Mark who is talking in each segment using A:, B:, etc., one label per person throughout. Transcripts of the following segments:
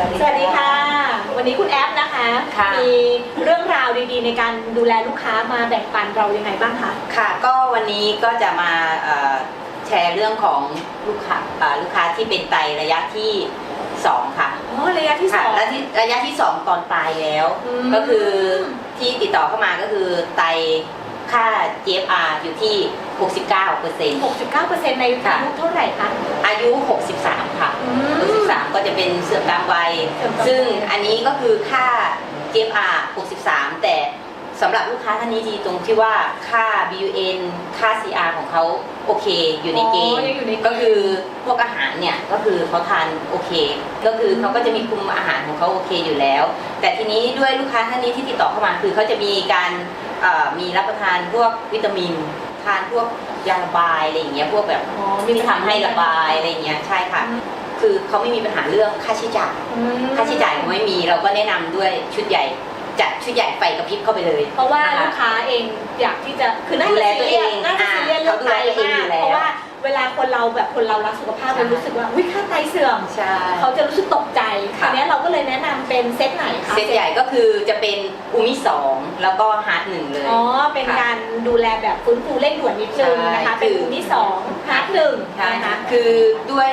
A: สวัสดีค่ะ วันนี้คุณแอฟนะคะ
B: ค่ะ
A: มีเรื่องราวดีๆ ในการดูแลลูกค้ามาแบ่งปันเรายังไงบ้างคะ
B: ค่ะก็วันนี้ก็จะมาเอ่อแชร์เรื่องของลูกค้าเอ่อลูกค้าที่เป็นไตระยะที่สองค่ะ
A: อ๋อระยะที่ส
B: ค่ะ
A: อง
B: และที่ระยะที่สองตอนปลายแล้ว
A: อืม
B: ก็คือที่ติดต่อเข้ามาก็คือไตค่า GFR อยู่ที่ 69เปอร์เซ็นต์
A: 69%ในอา
B: ค่ะ
A: ยุเท่าไหร่คะ
B: อายุ 63 ค่ะ
A: อืม
B: 63 ก็จะเป็นเสื่อมตามวัย
A: เสื่อมตามวัย
B: ซึ่งอันนี้ก็คือค่า GFR 63 แต่สำหรับลูกค้าท่านนี้ดีตรงที่ว่าค่า BUN ค่า CR ของเขาโอเคอยู่ในเกณฑ์
A: อ๋อยังอยู่ในเกณฑ์
B: ก็คือพวกอาหารเนี่ยก็คือเขาทานโอเค ก็คือเขาก็จะมีคุมอาหารของเขาโอเคอยู่แล้ว แต่ทีนี้ด้วยลูกค้าท่านนี้ที่ติดต่อเข้ามาคือเขาจะมีการเอ่อมีรับประทานพวกวิตามิน ทานพวกยาระบายอะไรอย่างเงี้ยพวกแบบ
A: อ๋อ
B: ที่ทำให้ระบายอะไรอย่างเงี้ยใช่ค่ะ คือเขาไม่มีปัญหาเรื่องค่าใช้จ่าย
A: อืม
B: ค่าใช้จ่ายเขาไม่มีเราก็แนะนำด้วยชุดใหญ่จัดชุดใหญ่ไฟกระพริบเข้าไปเลย
A: เพราะว่า
B: นะคะ
A: ลูกค้าเองอยากที่จะคือน่า
B: ดู
A: จะ
B: แลตัวเอง
A: น่าจะ
B: อ่า
A: ซีเรียสเรื่อง
B: เขาดู
A: ไต
B: แลตัวเอง
A: มา
B: อกยู่แล้ว
A: เพราะว่า เวลาคนเราแบบคนเรารักสุขภาพ
B: ใช่
A: เรารู้สึกว่าวิค่าไตเสื่อม
B: ใช่
A: เขาจะรู้สึกตกใจ
B: ค่ะ
A: ทีเนี้ยเราก็เลยแนะนำเป็นเซตไหนคะ
B: เซตใหญ่ก็คือจะเป็นอูมิสองแล้วก็ฮาร์ดหนึ่งเลย
A: อ๋อเป็น
B: ค่ะ
A: การดูแลแบบฟื้นฟูเร่งด่วนนิดนึงนะคะ
B: ใช่
A: เป็น
B: คือ
A: กลุ่มที่สองพาร์ทหนึ่ง
B: ใช่
A: นะ
B: ค่ะ
A: คะ
B: คือด้วย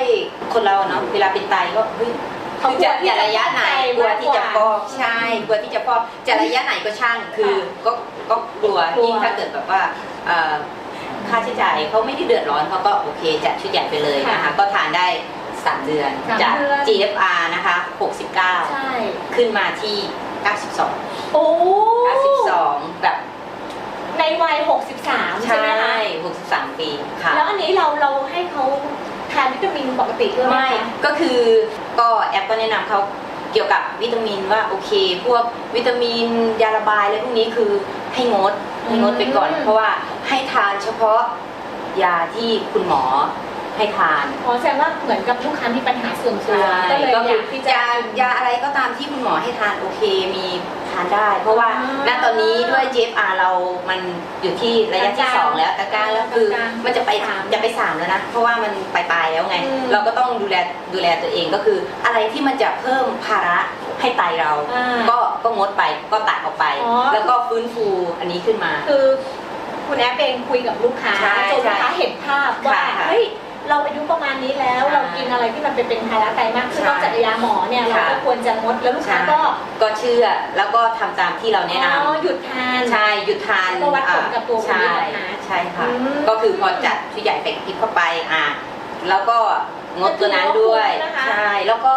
B: คนเราเนาะเวลาเป็นไตก็เฮ้ย
A: เขา
B: คือก
A: ลัว
B: จะ
A: ที่
B: จะ
A: จะ
B: ระยะไหน
A: ฟอกไต
B: กลัวที่จะ
A: มาก
B: ฟ
A: กว่า
B: อกใช่กลัวที่จะฟอกจะระยะไหนก็ช่างคือก็ก็กลัว
A: กลัว
B: ยิ่งถ้าเกิดแบบว่าเอ่อ ค่าใช้จ่ายเขาไม่ได้เดือดร้อนเขาก็โอเคจัดชุดใหญ่ไปเลยนะคะ ก็ทานได้ 3 เดือน
A: สาม
B: จาก
A: เดือน
B: GFR นะคะ69
A: ใช่
B: ขึ้นมาที่ 92
A: โอ้
B: 92 แบบ
A: ในวัย 63ใช่ไหมคะ
B: 63 ปีค่ะ
A: แล้วอันนี้เราเราให้เขาทานวิตามินปกติด้วยไหม
B: ไม่
A: คะ
B: ก็คือก็แอปก็แนะนำเขาเกี่ยวกับวิตามินว่าโอเค พวกวิตามินยาระบายอะไรพวกนี้คือให้งดให้งดไปก่อนเพราะว่า ให้ทานเฉพาะยาที่คุณหมอให้ทาน
A: อ๋อแสดงว่าเหมือนกับลูกค้ามีปัญหาส่วนตัวก็เลย
B: ก็
A: อ
B: คื
A: ยากที่จะ
B: ยายาอะไรก็ตามที่คุณหมอให้ทานโอเคมีทานได้ เพราะว่า
A: อ่า
B: ณตอนนี้ด้วย GFR เรามันอยู่ที่ระยะที่
A: กลางๆ
B: สองแล้วกลางๆแล้วคือ
A: กลางๆ
B: มันจะไป
A: สาม
B: จะไปสามแล้วนะ เพราะว่ามันปลายๆแล้วไง
A: อืม
B: เราก็ต้องดูแลดูแลตัวเองก็คือ อะไรที่มันจะเพิ่มภาระให้ไตเรา
A: อ่า
B: ก็ก็งดไปก็ตัดออกไป
A: อ๋อ
B: แล้วก็ฟื้นฟูอันนี้ขึ้นมา
A: คือ คุณแอปเองคุยกับลูกค้า
B: ใช่
A: จนลูกค้าเห็นภาพว่า
B: ค่ะ
A: เฮ้ยเราอายุประมาณนี้แล้ว
B: ใช่
A: เรากินอะไรที่มันเป็นเป็นภาระไตมากขึ้น
B: ใช่
A: นอกจากยาหมอเนี่ยเรา
B: ค่ะ
A: ก็ควรจะงดแล้วลูกค้าก็
B: ก็เชื่อแล้วก็ทำตามที่เราแนะนำ
A: อ๋อหยุดทาน
B: ใช่หยุดทาน
A: แล้วก็วัดผลกับตัวคุณ
B: ใช่
A: ด้วยนะคะ
B: ใช่ค่ะ
A: อืม
B: ก็คือพอจัดชุดใหญ่ไปพริกเข้าไปอะแล้วก็งดตัวนั้นด้วย
A: ก็คือลดนะคะ
B: ใช่ แล้วก็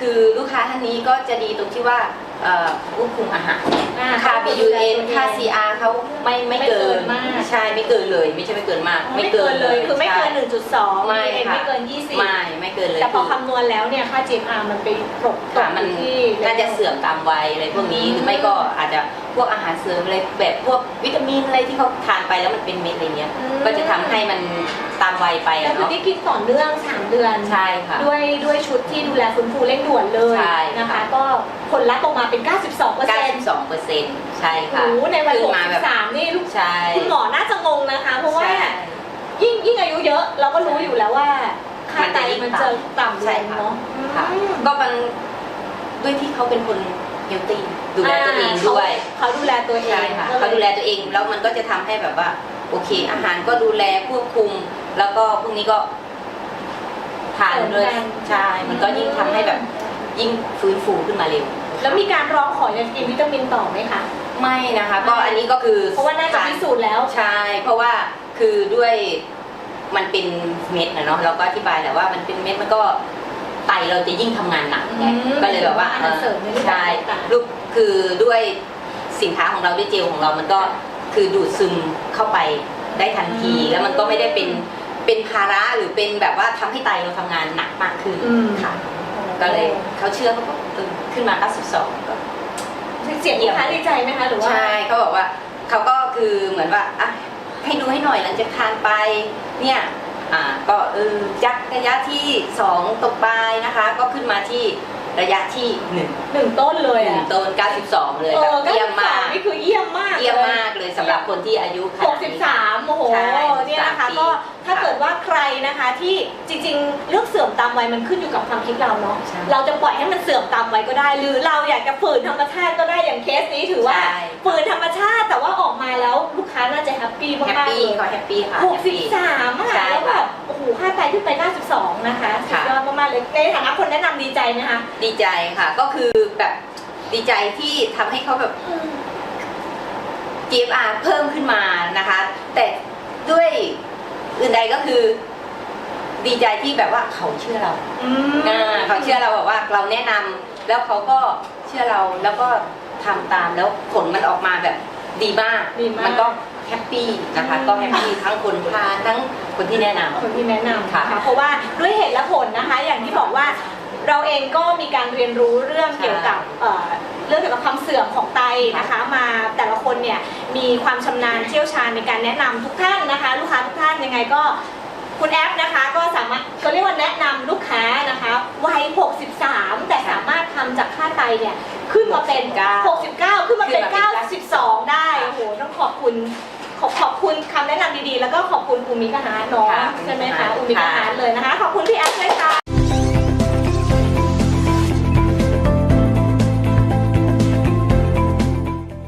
B: คือลูกค้าท่านนี้ก็จะดีตรงที่ว่า เอ่อควบคุมอาหาร
A: อ่
B: ค่า
A: ก็ดูแล
B: BUN
A: ตัวเอง
B: ค่า CR เขาไม่ไม่
A: ไม่เกิ
B: เกิ
A: น
B: น
A: มาก
B: ใช่ไม่เกินเลย ไม่ใช่ไม่เกินมาก
A: ไม่เกินเลยคือไม่เกิน
B: ใช่
A: 1.2
B: ไม่
A: เอ็น
B: ค่ะ
A: ไม่เกิน 20
B: ไม่ไม่เกินเลย
A: แต่พอ
B: คือ
A: คำนวณแล้วเนี่ยค่า GMR มันไปตกต
B: ค่ะ
A: ก
B: มัน
A: อยู่ที่
B: น่าจะเสื่อมตามวัยอะไรพวกนี้
A: อืม
B: หรือไม่ก็อาจจะพวกอาหารเสริมอะไรแบบพวกวิตามินอะไรที่เขาทานไปแล้วมันเป็นเม็ดอะไรเงี้ย
A: อืม
B: ก็จะทำให้มัน ตามวัยไป
A: แล้ว
B: อะ
A: คือ
B: เนาะ
A: ที่กินต่อเนื่อง 3 เดือน
B: ใช่ค่ะ
A: ด้วยด้วยชุดที่ดูแลฟื้นฟูเร่งด่วนเลย
B: ใช่
A: นะคะก็ผลลัพธ์ออกมาเป็น 92เปอร์เซ็นต์
B: 92เปอร์เซ็นต์ใช่ค่ะ
A: โอ้โหในวัย
B: ขึ้นมาแบบ
A: 63นี่ลูก
B: ใช่
A: คุณหมอน่าจะงงนะคะ เพราะว่า
B: ใช่
A: ยิ่งยิ่งอายุเยอะเราก็รู้อยู่แล้วว่าค่า
B: มัน
A: ไต
B: จะยิ่ง
A: มันจะต่ำล
B: ใช่
A: ง
B: ค่ะ
A: เนาะ
B: ค่ะ
A: อืม
B: ก็มันด้วยที่เขาเป็นคนเฮลตี้ดูแลตัวเองด้วย
A: เขาดูแลตัวเอง
B: ใช่ค่ะ
A: ก็ย
B: เขาดูแลตัวเองแล้วมันก็จะทำให้แบบว่า โอเค อาหารก็ดูแลควบคุม แล้วก็พวกนี้ก็ทานเลยใช่มันก็ยิ่งทำให้แบบ ยิ่งฟื้นฟูขึ้นมาเร็ว
A: แล้วมีการร้องขออยากกินวิตามินต่อไหมคะ
B: ไม่นะคะ ก็อันนี้ก็คือ
A: เพราะว่าน่าจะพิสูจน์แล้ว
B: ใช่ เพราะว่าคือด้วยมันเป็นเม็ดนะเนาะเราก็อธิบายแหละว่ามันเป็นเม็ดมันก็ไตเราจะยิ่งทำงานหนักไง
A: อืม
B: ก็เลยแบบว่า
A: อาหารเสริมในรูปแบบ
B: ใช่
A: ต่างๆ
B: ลูกคือด้วยสินค้าของเราด้วยเจลของเรามันก็คือดูดซึมเข้าไปได้ทันที
A: อืม
B: แล้วมันก็ไม่ได้เป็น เป็นภาระหรือเป็นแบบว่าทำให้ไตเราทำงานหนักมากขึ้น
A: อืม
B: ค่ะ ก็เลยเขาเชื่อเขาก็เออขึ้นมา 92ก็
A: เสียงลูกค้าดีใจไหมคะหรือว่า
B: ใช่เขาบอกว่าเขาก็คือเหมือนว่าอะให้ดูให้หน่อยหลังจากทานไปเนี่ยอ่าก็เออจากระยะที่สองตกปลายนะคะ ก็ขึ้นมาที่ระยะที่หนึ่ง
A: หนึ่งต้นเลย
B: หนึ่
A: อะ
B: งต้น 92 เลย
A: เอ
B: แบ
A: อบ
B: เยี่ยมมาก
A: นี่คื
B: บคนที่อายุข
A: ห
B: นาด
A: กสิบ
B: นี้
A: สามโอ้โห
B: ใช่
A: เนี่ยนะคะ
B: 63
A: ก็ถ้า
B: ค่ะ
A: เกิดว่าใครนะคะที่จริงๆ เรื่องเสื่อมตามวัยมันขึ้นอยู่กับความคิดเราเนาะ
B: ใช่
A: เราจะปล่อยให้มันเสื่อมตามวัยก็ได้ หรือเราอยากจะฝืนธรรมชาติก็ได้ อย่างเคสนี้ถือว่า
B: ใช่
A: ฝืนธรรมชาติแต่ว่าออกมาแล้วลูกค้าน่าจะแฮปปี้
B: แฮป
A: มากๆ
B: ปี้
A: เลย
B: เขาแฮปปี้ค่ะ
A: หก
B: แฮป
A: สิบ
B: ปี้
A: สามอะ
B: ใช่
A: แล้วแบ
B: ค่ะ
A: บโอ้โหค่าไตขึ้นไป 92 นะคะสุด
B: ค่ะ
A: ยอดมากๆเลยในฐานะคนแนะนำดีใจไหมคะ
B: ดีใจค่ะ ก็คือแบบดีใจที่ทำให้เขาแบบ GFR เพิ่มขึ้นมานะคะ แต่ด้วยอื่นใดก็คือ ดีใจที่แบบว่าเขาเชื่อเรา
A: อืม
B: อ่าเขาเชื่อเราแบบว่าเราแนะนำแล้วเขาก็เชื่อเราแล้วก็ทำตามแล้วผลมันออกมาแบบดีมาก
A: ดีมาก
B: นก็แฮปปี้นะคะ
A: อืม
B: ก็แฮปปี้ทั้งคนทานทั้งคนที่แนะนำ
A: คนที่แนะนำ
B: ค่ะ
A: นะคะเพราะว่าด้วยเหตุและผลนะคะ อย่างที่บอกว่าเราเองก็มีการเรียนรู้เรื่องเกี่ยวกับเอ่อ เรื่องเกี่ยวกับความเสื่อมของไตนะคะ มาแต่ละคนเนี่ยมีความชำนาญเชี่ยวชาญในการแนะนำทุกท่านนะคะ ลูกค้าทุกท่านยังไงก็คุณแอปนะคะก็สามารถก็เรียกว่าแนะนำลูกค้านะคะวัย 63 แต่สามารถทำจากค่าไตเนี่ยขึ้นมาเป็น 69 ขึ้นมาเป็น 92 ได้โอ้โหต้องขอบคุณขอบขอบคุณคำแนะนำดีๆ แล้วก็ขอบคุณภูมิกหาน้อง
B: ค่ะ
A: ใช่ไหมคะ
B: ค่ะ
A: ภูมิกหาเลยนะคะ ขอบคุณพี่แอฟด้วยค่ะ